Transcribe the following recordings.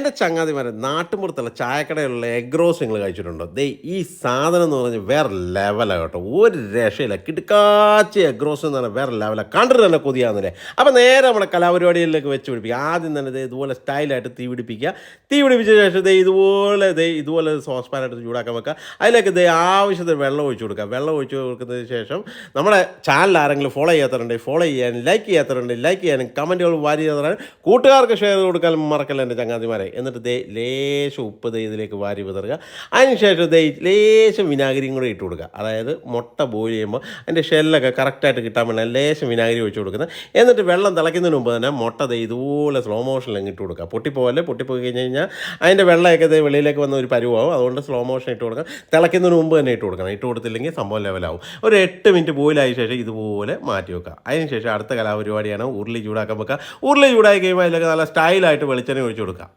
എന്റെ ചങ്ങാതിമാരെ നാട്ടുമ്പുറത്തുള്ള ചായക്കടയിലുള്ള egg rose നിങ്ങൾ കഴിച്ചിട്ടുണ്ടോ? ദേ ഈ സാധനം എന്ന് പറഞ്ഞാൽ വേറെ ലെവലാണ് കേട്ടോ. ഒരു രക്ഷയില്ല. കിടുക്കാച്ച എഗ് റോസ് എന്ന് പറഞ്ഞാൽ വേറെ ലെവലാണ് കണ്ടിട്ട് തന്നെ കൊതിയാകുന്നില്ലേ അപ്പോൾ നേരെ നമ്മുടെ കലാപരിപാടികളിലേക്ക് വെച്ച് പിടിപ്പിക്കുക. ആദ്യം തന്നെ ദേ ഇതുപോലെ സ്റ്റൈലായിട്ട് തീ പിടിപ്പിക്കുക. തീ പിടിപ്പിച്ച ശേഷം ദേ ഇതുപോലെ ദേ ഇതുപോലെ സോസ് പാനായിട്ട് ചൂടാക്കാൻ വെക്കുക. അതിലേക്ക് ദേ ആവശ്യത്തിന് വെള്ളം ഒഴിച്ചു കൊടുക്കുക. വെള്ളം ഒഴിച്ചു കൊടുക്കുന്നതിന് ശേഷം നമ്മുടെ ചാനൽ ആരെങ്കിലും ഫോളോ ചെയ്യാത്തവരുണ്ടെങ്കിൽ ഫോളോ ചെയ്യാനും ലൈക്ക് ചെയ്യാത്തവരുണ്ടെങ്കിൽ ലൈക്ക് ചെയ്യാനും കമന്റുകൾ വാരി ചെയ്യാത്തവരാണ് കൂട്ടുകാർക്ക് ഷെയർ കൊടുക്കാൻ മറക്കല്ല എന്റെ ചങ്ങാതിമാരെ. എന്നിട്ട് ദേ ലേശം ഉപ്പ് ദേ ഇതിലേക്ക് വാരി വിതറുക. അതിനുശേഷം ദേ ലേശം വിനാഗിരിയും കൂടെ ഇട്ട് കൊടുക്കുക. അതായത് മുട്ട ബോയിൽ ചെയ്യുമ്പോൾ അതിന്റെ ഷെല്ലൊക്കെ കറക്റ്റായിട്ട് കിട്ടാൻ വേണ്ടി ലേശം വിനാഗിരി ഒഴിച്ച് കൊടുക്കുന്നത്. എന്നിട്ട് വെള്ളം തിളയ്ക്കുന്നതിന് മുമ്പ് തന്നെ മുട്ട ദേ ഇതുപോലെ സ്ലോ മോഷനിൽ അങ്ങ് ഇട്ട് കൊടുക്കുക. പൊട്ടിപ്പോകല്ലേ? പൊട്ടിപ്പോയി കഴിഞ്ഞ് കഴിഞ്ഞാൽ അതിന്റെ വെള്ളമൊക്കെ ദേ വെളിയിലേക്ക് വന്ന ഒരു പരുവാകും അതുകൊണ്ട് സ്ലോ മോഷൻ ഇട്ട് കൊടുക്കുക. തിളയ്ക്കുന്നതിന് മുമ്പ് തന്നെ ഇട്ട് കൊടുക്കണം. ഇട്ട് കൊടുത്തില്ലെങ്കിൽ സംഭവം ലെവലാവും ഒരു എട്ട് മിനിറ്റ് ബോയിലായ ശേഷം ഇതുപോലെ മാറ്റി വെക്കുക. അതിന് ശേഷം അടുത്ത കലാപരിപാടിയാണ് ഉരുളി ചൂടാക്കാൻ വെക്കുക. ഉരുളി ചൂടാക്കി കഴിയുമ്പോൾ അതിലൊക്കെ നല്ല സ്റ്റൈലായിട്ട് വെളിച്ചെണ്ണ ഒഴിച്ചു കൊടുക്കുക.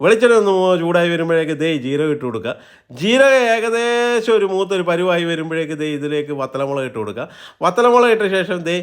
വെളിച്ചെണ്ണ ഒന്ന് ചൂടായി വരുമ്പോഴേക്ക് ദേ ജീരകം ഇട്ട് കൊടുക്കുക. ജീരക ഏകദേശം ഒരു മൂത്തൊരു പരുവായി വരുമ്പോഴേക്ക് ദേ ഇതിലേക്ക് വത്തലമുളക് ഇട്ട് കൊടുക്കുക. വത്തലമുളക് ഇട്ട ശേഷം ദേ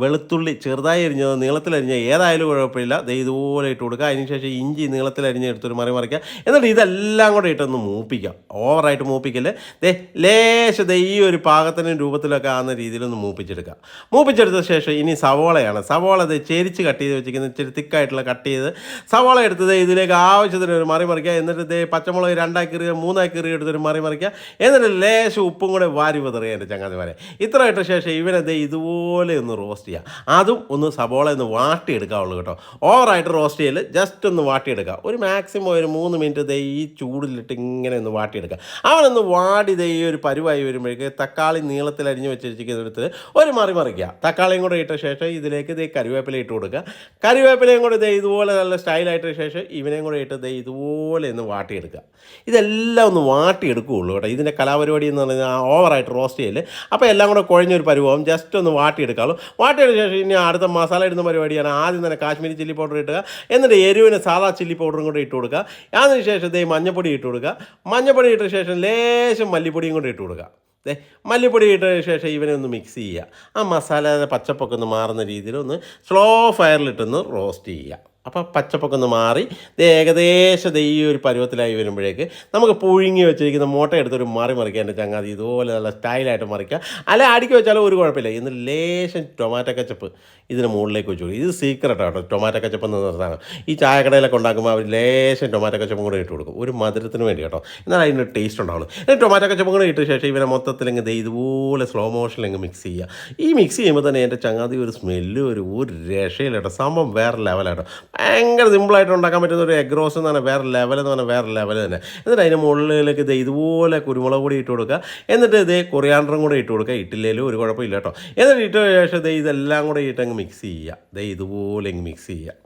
വെളുത്തുള്ളി ചെറുതായി അരിഞ്ഞത് നീളത്തിലരിഞ്ഞ ഏതായാലും കുഴപ്പമില്ല. ദേ ഇതുപോലെ ഇട്ട് കൊടുക്കുക. അതിനുശേഷം ഇഞ്ചി നീളത്തിലരിഞ്ഞ് എടുത്തൊരു മറി മറിക്കുക. എന്നിട്ട് ഇതെല്ലാം കൂടെ ഇട്ടൊന്ന് മൂപ്പിക്കാം. ഓവറായിട്ട് മൂപ്പിക്കല്ലേ? ദേ ലേശം ദേ ഒരു പാകത്തിന് രൂപത്തിലൊക്കെ ആകുന്ന രീതിയിലൊന്ന് മൂപ്പിച്ചെടുക്കുക മൂപ്പിച്ചെടുത്ത ശേഷം ഇനി സവോളയാണ്. സവോള ദേ ചെരിച്ച് കട്ട് ചെയ്ത് വെച്ചിരിക്കുന്ന ഇച്ചിരി തിക്കായിട്ടുള്ള കട്ട് ചെയ്ത് സവോള എടുത്ത് ദേ ഇതിലേക്ക് ആവശ്യത്തിന് ഒരു മറി മറിക്കുക. എന്നിട്ട് ദേ പച്ചമുളക് രണ്ടാക്കി കീറുക മൂന്നാക്കി കീറി എടുത്തൊരു മറി മറിക്കുക. എന്നിട്ട് ലേശം ഉപ്പും കൂടെ വാരി വിതറുക എന്റെ ചങ്ങാതിമാരെ. ഇത്ര ഇട്ട ശേഷം ഇവനെ ദേ ഇതുപോലെ ഒന്ന് റോസ്റ്റ് ചെയ്യുക അതും ഒന്ന് സബോള ഒന്ന് വാട്ടിയെടുക്കാവുള്ളൂ കേട്ടോ. ഓവറായിട്ട് റോസ്റ്റ് ചെയ്യൽ ജസ്റ്റ് ഒന്ന് വാട്ടിയെടുക്കുക ഒരു മാക്സിമം ഒരു മൂന്ന് മിനിറ്റ് ദേ ഈ ചൂടിലിട്ട് ഇങ്ങനെ ഒന്ന് വാട്ടിയെടുക്കുക അവനൊന്ന് വാടി ദേ ഒരു പരുവായി വരുമ്പോഴേക്ക് തക്കാളി നീളത്തിൽ അരിഞ്ഞ് വെച്ചിരിക്കുന്നിടത്ത് ഒരു മറി മറിക്കുക. തക്കാളിയും കൂടെ ഇട്ട ശേഷം ഇതിലേക്ക് ദേ കറിവേപ്പില ഇട്ട് കൊടുക്കുക. കറിവേപ്പിലയും കൂടെ ദേ ഇതുപോലെ നല്ല സ്റ്റൈലായിട്ട ശേഷം ഇവനെയും കൂടെ ഇട്ട് ദേ ഇതുപോലെ ഒന്ന് വാട്ടിയെടുക്കുക. ഇതെല്ലാം ഒന്ന് വാട്ടിയെടുക്കുകയുള്ളൂ കേട്ടോ. ഇതിന്റെ കലാപരിപാടി എന്ന് പറഞ്ഞാൽ ഓവറായിട്ട് റോസ്റ്റ് ചെയ്യൽ. അപ്പോൾ എല്ലാം കൂടെ കുഴഞ്ഞൊരു പരുവം ജസ്റ്റ് ഒന്ന് വാട്ടിയെടുക്കാവുള്ളൂ. വാട്ടിയതിന് ശേഷം ഇനി അടുത്ത മസാല ഇടുന്ന പരിപാടിയാണ്. ആദ്യം തന്നെ കാശ്മീരി ചില്ലി പൗഡർ ഇട്ടുക. എന്നിട്ട് എരിവിന് സാധാ ചില്ലി പൗഡറും കൂടെ ഇട്ട് കൊടുക്കുക. അതിന് ശേഷം ദേ മഞ്ഞപ്പൊടി ഇട്ട് കൊടുക്കുക. മഞ്ഞപ്പൊടി ഇട്ട ശേഷം ലേശം മല്ലിപ്പൊടിയും കൂടെ ഇട്ട് കൊടുക്കുക. ദേ മല്ലിപ്പൊടി ഇട്ട ശേഷം ഇവനെ ഒന്ന് മിക്സ് ചെയ്യുക. ആ മസാലയുടെ പച്ചപ്പൊക്കെ ഒന്ന് മാറുന്ന രീതിയിൽ ഒന്ന് സ്ലോ ഫയറിലിട്ടൊന്ന് റോസ്റ്റ് ചെയ്യുക. അപ്പോൾ പച്ചപ്പൊക്കെ ഒന്ന് മാറി. ഏകദേശം ഈ ഒരു പരുവത്തിലായി വരുമ്പോഴേക്ക് നമുക്ക് പുഴുങ്ങി വെച്ചിരിക്കുന്ന മുട്ട എടുത്തൊരു മറി മറിക്കാൻ ചങ്ങാതി ഇതുപോലെ നല്ല സ്റ്റൈലായിട്ട് മറിക്കുക. അല്ല അടുക്കി വെച്ചാലും ഒരു കുഴപ്പമില്ല. ഇന്ന് ലേശം ടൊമാറ്റോ കച്ചപ്പ് ഇതിന് മുകളിലേക്ക് വെച്ചു ഇത് സീക്രട്ടാണ് ആട്ടോ ടൊമാറ്റോ കച്ചപ്പ് എന്ന് പറഞ്ഞാൽ ഈ ചായക്കടയിലൊക്കെ ഉണ്ടാക്കുമ്പോൾ അവർ ലേശം ടൊമാറ്റോ കച്ചപ്പും കൂടെ ഇട്ട് കൊടുക്കും. ഒരു മധുരത്തിന് വേണ്ടി കേട്ടോ. എന്നാൽ അതിന് ടേസ്റ്റ് ഉണ്ടാവുള്ളൂ. എന്നിട്ട് ടൊമാറ്റോ കച്ചപ്പും കൂടെ ഇട്ട ശേഷം ഇവനെ മൊത്തത്തിലെങ്കിൽ ദേ ഇതുപോലെ സ്ലോ മോഷനിലെങ്കിൽ മിക്സ് ചെയ്യുക. ഈ മിക്സ് ചെയ്യുമ്പോൾ തന്നെ എന്റെ ചങ്ങാതി ഒരു സ്മെല്ലും ഒരു ഒരു രക്ഷയിലോ കേട്ടോ. സംഭവം വേറെ ലെവലാട്ടോ ഭയങ്കര സിമ്പിളായിട്ട് ഉണ്ടാക്കാൻ പറ്റുന്ന ഒരു എഗ് റോസ് എന്ന് പറഞ്ഞാൽ വേറെ ലെവൽ എന്ന് പറഞ്ഞാൽ വേറെ ലെവൽ തന്നെ. എന്നിട്ട് അതിന്റെ മുകളിലേക്ക് ഇത് ഇതുപോലെ കുരുമുളക് പൊടി ഇട്ട് കൊടുക്കുക. എന്നിട്ട് ഇത് കൊറിയാണ്ടറും കൂടെ ഇട്ട് കൊടുക്കുക. ഇട്ടില്ലേലും ഒരു കുഴപ്പമില്ല കേട്ടോ. എന്നിട്ട് ഇട്ട് ശേഷം ഇതെല്ലാം കൂടെ ഇട്ടങ്ങ് മിക്സ് ചെയ്യുക. ഇതേ ഇതുപോലെ മിക്സ് ചെയ്യുക.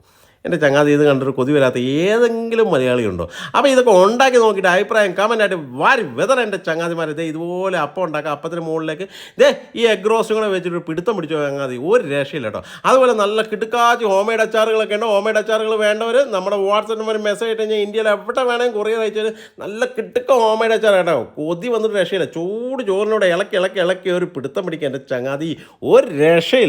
എന്റെ ചങ്ങാതി ഇത് കണ്ടൊരു കൊതി വരാത്ത ഏതെങ്കിലും മലയാളിയുണ്ടോ അപ്പോൾ ഇതൊക്കെ ഉണ്ടാക്കി നോക്കിയിട്ട് അഭിപ്രായം കമന്റായിട്ട് വാരി വെതർ എന്റെ ചങ്ങാതിമാർ ഇതേ ഇതുപോലെ അപ്പം ഉണ്ടാക്കുക അപ്പത്തിന് മുകളിലേക്ക് ഇതേ ഈ എഗ് കൂടെ വെച്ചിട്ട് പിടുത്തം പിടിച്ചോ ചങ്ങാതി. ഒരു രക്ഷയില്ല കേട്ടോ. അതുപോലെ നല്ല കിടുക്കാച്ച് ഹോംമേഡ് അച്ചാറുകളൊക്കെ ഉണ്ട്. ഹോംമേഡ് മെയ്ഡ് അച്ചാറുകൾ വേണ്ടവർ നമ്മുടെ വാട്സപ്പ് നമ്പർ മെസ്സേജ് ഇട്ട് കഴിഞ്ഞാൽ ഇന്ത്യയിൽ എവിടെ വേണമെങ്കിൽ കൊറിയർ അയച്ചാൽ നല്ല കിട്ടുക്ക ഹോംമേഡ് അച്ചാർ കേട്ടോ. കൊതി വന്നിട്ട് രക്ഷയില്ല. ചൂട് ചോറിനോട് ഇളക്കി ഇളക്കി ഇളക്കി ഒരു പിടുത്തം പിടിക്കുക എന്റെ ചങ്ങാതി ഒരു രക്ഷയില്ല.